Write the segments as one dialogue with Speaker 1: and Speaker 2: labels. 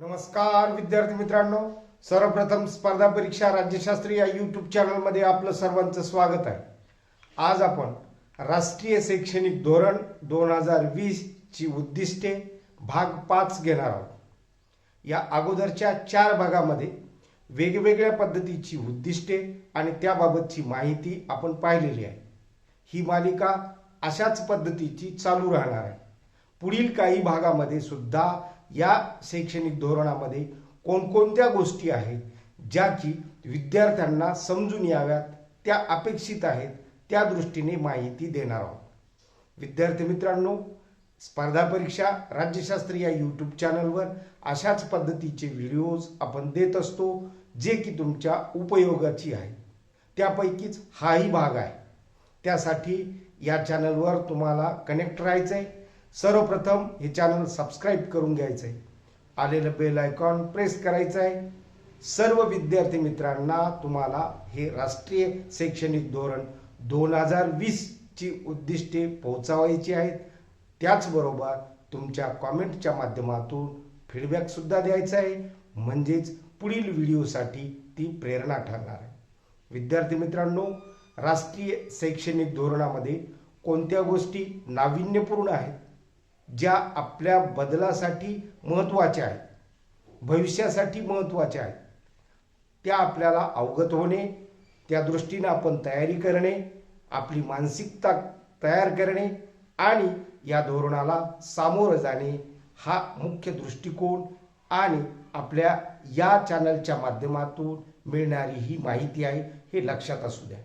Speaker 1: नमस्कार विद्यार्थी मित्रांनो. सर्वप्रथम स्पर्धा परीक्षा राज्यशास्त्री या यूट्यूब चॅनलमध्ये आपलं सर्वांचं स्वागत आहे. आज आपण राष्ट्रीय शैक्षणिक धोरण दोन हजार वीसची उद्दिष्टे भाग पाच घेणार आहोत. या अगोदरच्या चार भागामध्ये वेगवेगळ्या पद्धतीची उद्दिष्टे आणि त्याबाबतची माहिती आपण पाहिलेली आहे. ही मालिका अशाच पद्धतीची चालू राहणार आहे. पुढील काही भागामध्ये सुद्धा या शैक्षणिक धोरणामध्ये कोणकोणत्या गोष्टी आहेत ज्या की विद्यार्थ्यांना समजून याव्यात त्या अपेक्षित आहेत त्या दृष्टीने माहिती देणार आहोत. विद्यार्थी मित्रांनो स्पर्धा परीक्षा राज्यशास्त्री या यूट्यूब चॅनलवर अशाच पद्धतीचे व्हिडिओज आपण देत असतो जे की तुमच्या उपयोगाची आहे त्यापैकीच हाही भाग आहे. त्यासाठी या चॅनलवर तुम्हाला कनेक्ट राहायचं आहे सर्वप्रथम हे चॅनल सबस्क्राईब करून घ्यायचं आहे आलेलं बेल आयकॉन प्रेस करायचं आहे सर्व विद्यार्थी मित्रांना तुम्हाला हे राष्ट्रीय शैक्षणिक धोरण दोन हजार वीसची उद्दिष्टे पोहोचवायची आहेत. त्याचबरोबर तुमच्या कॉमेंटच्या माध्यमातून फीडबॅकसुद्धा द्यायचा आहे. म्हणजेच पुढील व्हिडिओसाठी ती प्रेरणा ठरणार आहे. विद्यार्थी मित्रांनो राष्ट्रीय शैक्षणिक धोरणामध्ये कोणत्या गोष्टी नाविन्यपूर्ण आहेत? ज्या आपल्या बदलासाठी महत्त्वाच्या आहेत भविष्यासाठी महत्त्वाच्या आहेत त्या आपल्याला अवगत होणे त्या दृष्टीनं आपण तयारी करणे आपली मानसिकता तयार करणे आणि या धोरणाला सामोरं जाणे हा मुख्य दृष्टिकोन आणि आपल्या या चॅनलच्या माध्यमातून मिळणारी ही माहिती आहे हे लक्षात असू द्या.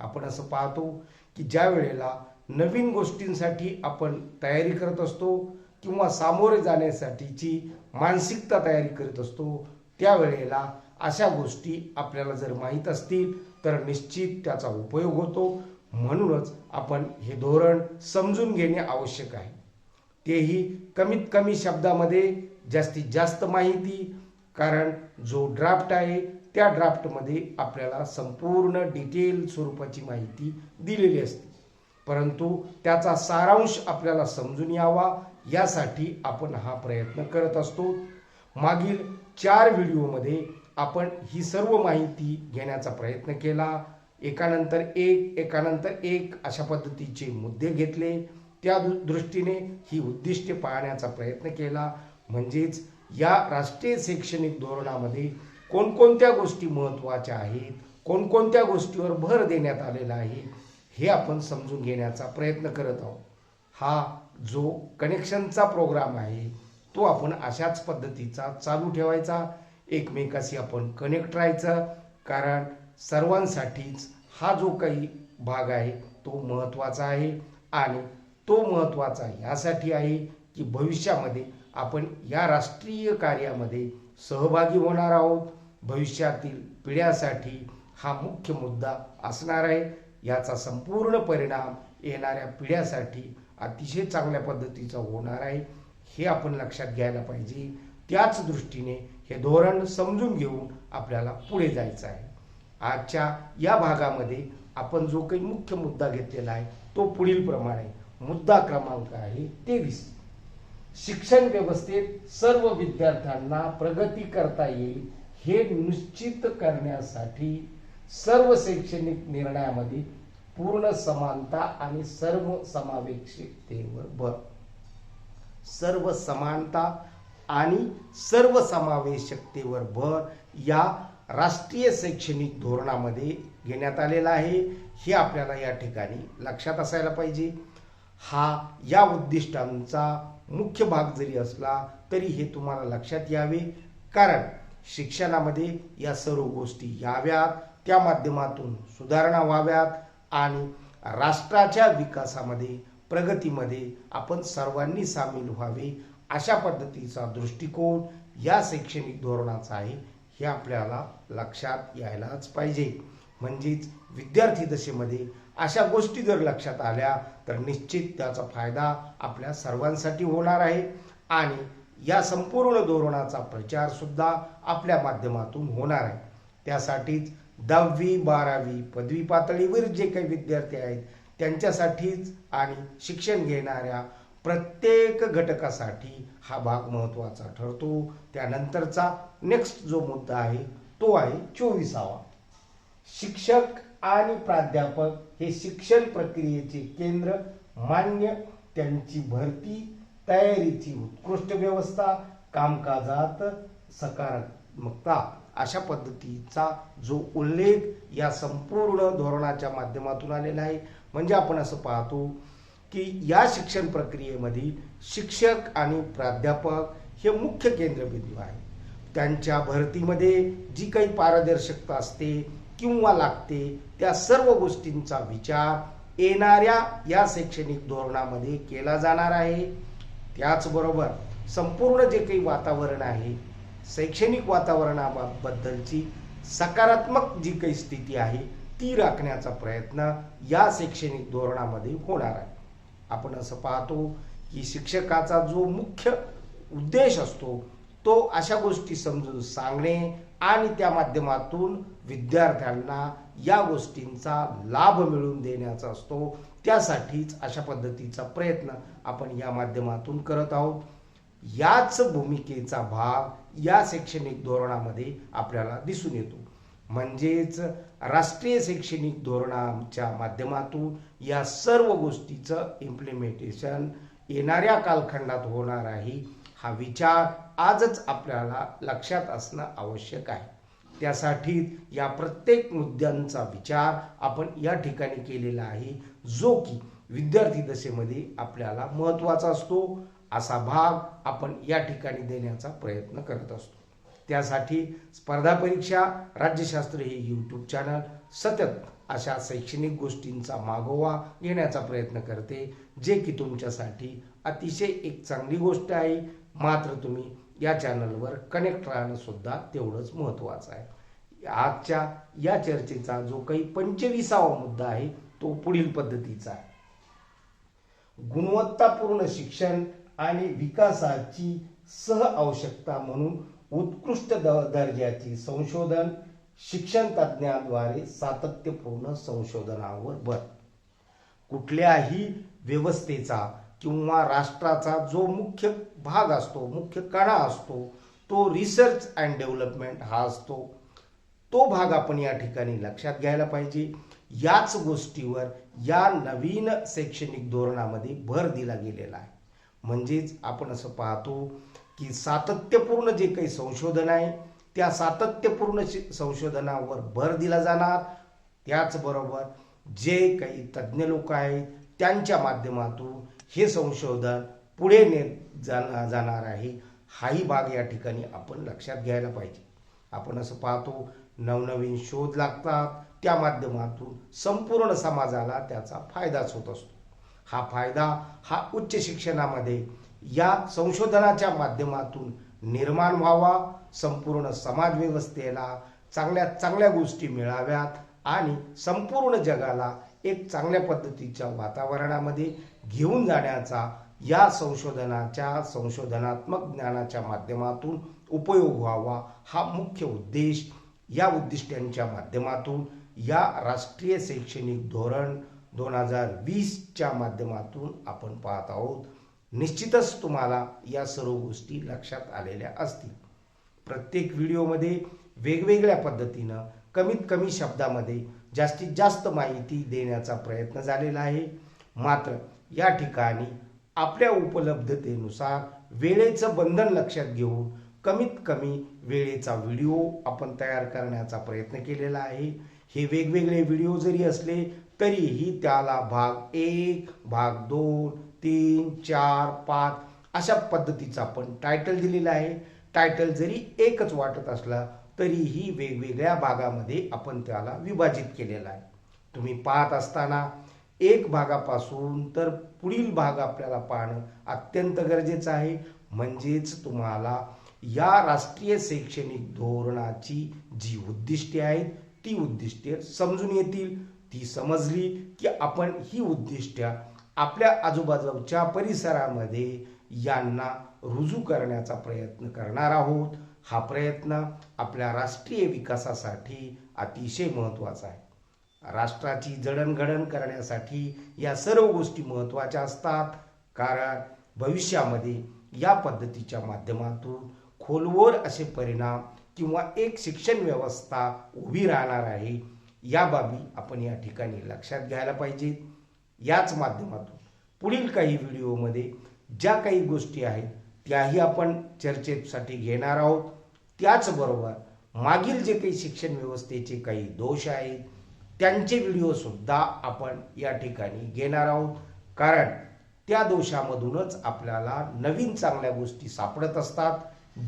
Speaker 1: आपण असं पाहतो की ज्या वेळेला नवीन गोष्टींसाठी आपण तयारी करत असतो किंवा सामोरे जाण्यासाठीची मानसिकता तयारी करत असतो त्यावेळेला अशा गोष्टी आपल्याला जर माहीत असतील तर निश्चित त्याचा उपयोग होतो. म्हणूनच आपण हे धोरण समजून घेणे आवश्यक आहे. तेही कमीत कमी शब्दामध्ये जास्तीत जास्त माहिती कारण जो ड्राफ्ट आहे त्या ड्राफ्टमध्ये आपल्याला संपूर्ण डिटेल स्वरूपाची माहिती दिलेली असते. परंतु त्याचा सारांश आपल्याला समजून यावा. यासाठी आपण हा प्रयत्न करत असतो. मागील चार व्हिडिओमध्ये आपण ही सर्व माहिती घेण्याचा प्रयत्न केला. एकानंतर एक एकानंतर एक अशा पद्धतीचे मुद्दे घेतले. त्या दृष्टीने ही उद्दिष्टे पाहण्याचा प्रयत्न केला. म्हणजेच या राष्ट्रीय शैक्षणिक धोरणामध्ये कोणकोणत्या गोष्टी महत्त्वाच्या आहेत? कोणकोणत्या गोष्टीवर भर देण्यात आलेला आहे? हे आपण समजून घेण्याचा प्रयत्न करत आहोत. हा जो कनेक्शनचा प्रोग्राम आहे तो आपण अशाच पद्धतीचा चालू ठेवायचा. एकमेकाशी आपण कनेक्ट राहायचं कारण सर्वांसाठीच हा जो काही भाग आहे तो महत्त्वाचा आहे आणि तो महत्त्वाचा यासाठी आहे की भविष्यामध्ये आपण या राष्ट्रीय कार्यामध्ये सहभागी होणार आहोत. भविष्यातील पिढ्यासाठी हा मुख्य मुद्दा असणार आहे. याचा संपूर्ण परिणाम येणाऱ्या पिढ्यासाठी अतिशय चांगल्या पद्धतीचा होणार आहे. हे आपण लक्षात घ्यायला पाहिजे. त्याच दृष्टीने हे धोरण समजून घेऊन आपल्याला पुढे जायचं आहे. आजच्या या भागामध्ये आपण जो काही मुख्य मुद्दा घेतलेला आहे तो पुढील प्रमाणे मुद्दा क्रमांक आहे तेवीस. शिक्षण व्यवस्थेत सर्व विद्यार्थ्यांना प्रगती करता येईल हे निश्चित करण्यासाठी सर्व शैक्षणिक निर्णयामध्ये पूर्ण समानता आणि सर्व समावेशकतेवर भर. सर्व समानता आणि सर्व समावेशकतेवर भर या राष्ट्रीय शैक्षणिक धोरणामध्ये घेण्यात आलेला आहे. हे आपल्याला या ठिकाणी लक्षात असायला पाहिजे. हा या उद्दिष्टांचा मुख्य भाग जरी असला तरी हे तुम्हाला लक्षात यावे. कारण शिक्षणामध्ये या सर्व गोष्टी याव्यात. त्या माध्यमातून सुधारणा व्हाव्यात आणि राष्ट्राच्या विकासामध्ये प्रगतीमध्ये आपण सर्वांनी सामील व्हावे अशा पद्धतीचा दृष्टिकोन या शैक्षणिक धोरणाचा आहे हे आपल्याला लक्षात यायलाच पाहिजे. म्हणजेच विद्यार्थी दशेमध्ये अशा गोष्टी जर लक्षात आल्या तर निश्चित त्याचा फायदा आपल्या सर्वांसाठी होणार आहे आणि या संपूर्ण धोरणाचा प्रचार सुद्धा आपल्या माध्यमातून होणार आहे. त्यासाठीच दहावी बारावी पदवी पातळीवर जे काही विद्यार्थी आहेत त्यांच्यासाठीच आणि शिक्षण घेणाऱ्या प्रत्येक घटकासाठी हा भाग महत्त्वाचा ठरतो. त्यानंतरचा नेक्स्ट जो मुद्दा आहे तो आहे चोवीसावा. शिक्षक आणि प्राध्यापक हे शिक्षण प्रक्रियेचे केंद्र मान्य त्यांची भरती तयारीची उत्कृष्ट व्यवस्था कामकाजात सकारात्मकता. अशा पद्धतीचा जो उल्लेख या संपूर्ण धोरणाच्या माध्यमातून आलेला आहे. म्हणजे आपण असं पाहतो की या शिक्षण प्रक्रियेमधील शिक्षक आणि प्राध्यापक हे मुख्य केंद्रबिंदू आहे त्यांच्या भरतीमध्ये जी काही पारदर्शकता असते किंवा लागते त्या सर्व गोष्टींचा विचार येणाऱ्या या शैक्षणिक धोरणामध्ये केला जाणार आहे. त्याचबरोबर संपूर्ण जे काही वातावरण आहे शैक्षणिक वातावरणाबद्दलची सकारात्मक जी काही स्थिती आहे ती राखण्याचा प्रयत्न या शैक्षणिक धोरणामध्ये होणार आहे. आपण असं पाहतो की शिक्षकाचा जो मुख्य उद्देश असतो तो अशा गोष्टी समजून सांगणे आणि त्या माध्यमातून विद्यार्थ्यांना या गोष्टींचा लाभ मिळवून देण्याचा असतो त्यासाठीच अशा पद्धतीचा प्रयत्न आपण या माध्यमातून करत आहोत. याच भूमिकेचा भाग या शैक्षणिक धोरणामध्ये आपल्याला दिसून येतो. म्हणजेच राष्ट्रीय शैक्षणिक धोरणाच्या माध्यमातून या सर्व गोष्टीचं इम्प्लिमेंटेशन येणाऱ्या कालखंडात होणार आहे हा विचार आजच आपल्याला लक्षात असणं आवश्यक आहे. त्यासाठी या प्रत्येक मुद्द्यांचा विचार आपण या ठिकाणी केलेला आहे जो की विद्यार्थी दशेमध्ये आपल्याला महत्त्वाचा असतो. असा भाग आपण या ठिकाणी देण्याचा प्रयत्न करत असतो. त्यासाठी स्पर्धा परीक्षा राज्यशास्त्र हे यूट्यूब चॅनल सतत अशा शैक्षणिक गोष्टींचा मागोवा घेण्याचा प्रयत्न करते जे की तुमच्यासाठी अतिशय एक चांगली गोष्ट आहे. मात्र तुम्ही या चॅनलवर कनेक्ट राहणं सुद्धा तेवढंच महत्त्वाचं आहे. आजच्या या चर्चेचा जो काही पंचवीसावा मुद्दा आहे तो पुढील पद्धतीचा आहे. गुणवत्तापूर्ण शिक्षण आणि विकासाची सह आवश्यकता म्हणून उत्कृष्ट द- दर्जाची संशोधन शिक्षण तज्ज्ञाद्वारे सातत्यपूर्ण संशोधनावर भर कुठल्याही व्यवस्थेचा किंवा राष्ट्राचा जो मुख्य भाग असतो मुख्य कणा असतो तो रिसर्च अँड डेव्हलपमेंट हा असतो. तो भाग आपण या ठिकाणी लक्षात घ्यायला पाहिजे. याच गोष्टीवर या नवीन शैक्षणिक धोरणामध्ये भर दिला गेलेला आहे. म्हणजेच आपण असं पाहतो की सातत्यपूर्ण जे काही संशोधन आहे त्या सातत्यपूर्ण संशोधनावर भर दिला जाणार. त्याचबरोबर जे काही तज्ज्ञ लोक आहेत त्यांच्या माध्यमातून हे संशोधन पुढे नेत जाणार जाणार आहे. हाही भाग या ठिकाणी आपण लक्षात घ्यायला पाहिजे. आपण असं पाहतो नवनवीन शोध लागतात. त्या माध्यमातून संपूर्ण समाजाला त्याचा फायदाच होत असतो. हा फायदा हा उच्च शिक्षणामध्ये या संशोधनाच्या माध्यमातून निर्माण व्हावा संपूर्ण समाजव्यवस्थेला चांगल्या चांगल्या गोष्टी मिळाव्यात आणि संपूर्ण जगाला एक चांगल्या पद्धतीच्या वातावरणामध्ये घेऊन जाण्याचा या संशोधनाच्या संशोधनात्मक ज्ञानाच्या माध्यमातून उपयोग व्हावा हा मुख्य उद्देश या उद्दिष्टांच्या माध्यमातून या राष्ट्रीय शैक्षणिक धोरण दोन हजार वीसच्या माध्यमातून आपण पाहत आहोत. निश्चितच तुम्हाला या सर्व गोष्टी लक्षात आलेल्या असतील. प्रत्येक व्हिडिओमध्ये वेगवेगळ्या पद्धतीनं कमीत कमी शब्दामध्ये जास्तीत जास्त माहिती देण्याचा प्रयत्न झालेला आहे. मात्र या ठिकाणी आपल्या उपलब्धतेनुसार वेळेचं बंधन लक्षात घेऊन कमीत कमी वेळेचा व्हिडिओ आपण तयार करण्याचा प्रयत्न केलेला आहे. हे वेगवेगळे व्हिडिओ जरी असले तरीही त्याला भाग एक भाग दोन तीन चार पाच अशा पद्धतीचा आपण टायटल दिलेला आहे. टायटल जरी एकच वाटत असला तरीही वेगवेगळ्या भागामध्ये आपण त्याला विभाजित केलेला आहे. तुम्ही पाहत असताना एक भागापासून तर पुढील भाग आपल्याला पाहणं अत्यंत गरजेचं आहे. म्हणजेच तुम्हाला या राष्ट्रीय शैक्षणिक धोरणाची जी उद्दिष्टे आहेत ती उद्दिष्टे समजून येतील. ती समजली की आपण ही उद्दिष्ट आपल्या आजूबाजूच्या परिसरामध्ये यांना रुजू करण्याचा प्रयत्न करणार आहोत. हा प्रयत्न आपल्या राष्ट्रीय विकासासाठी अतिशय महत्त्वाचा आहे. राष्ट्राची जडणघडण करण्यासाठी या सर्व गोष्टी महत्त्वाच्या असतात. कारण भविष्यामध्ये या पद्धतीच्या माध्यमातून खोलवर असे परिणाम किंवा एक शिक्षण व्यवस्था उभी राहणार आहे. या बाबी आपण या ठिकाणी लक्षात घ्यायला पाहिजे. याच माध्यमातून पुढील काही व्हिडिओमध्ये ज्या काही गोष्टी आहेत त्याही आपण चर्चेसाठी घेणार आहोत. त्याचबरोबर मागील जे काही शिक्षण व्यवस्थेचे काही दोष आहेत त्यांचे व्हिडिओसुद्धा आपण या ठिकाणी घेणार आहोत. कारण त्या दोषामधूनच आपल्याला नवीन चांगल्या गोष्टी सापडत असतात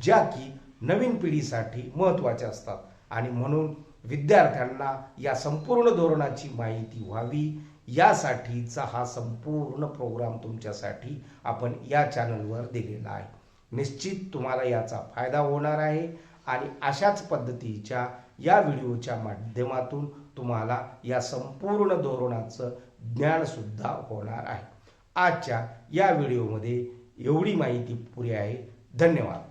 Speaker 1: ज्या की नवीन पिढीसाठी महत्त्वाच्या असतात. आणि म्हणून विद्यार्थ्यांना या संपूर्ण धोरणाची माहिती व्हावी. यासाठीचा हा संपूर्ण प्रोग्राम तुमच्यासाठी आपण या चॅनलवर दिलेला आहे. निश्चित तुम्हाला याचा फायदा होणार आहे आणि अशाच पद्धतीच्या या व्हिडिओच्या माध्यमातून तुम्हाला या संपूर्ण धोरणाचं ज्ञानसुद्धा होणार आहे. आजच्या या व्हिडिओमध्ये एवढी माहिती पुरी आहे. धन्यवाद.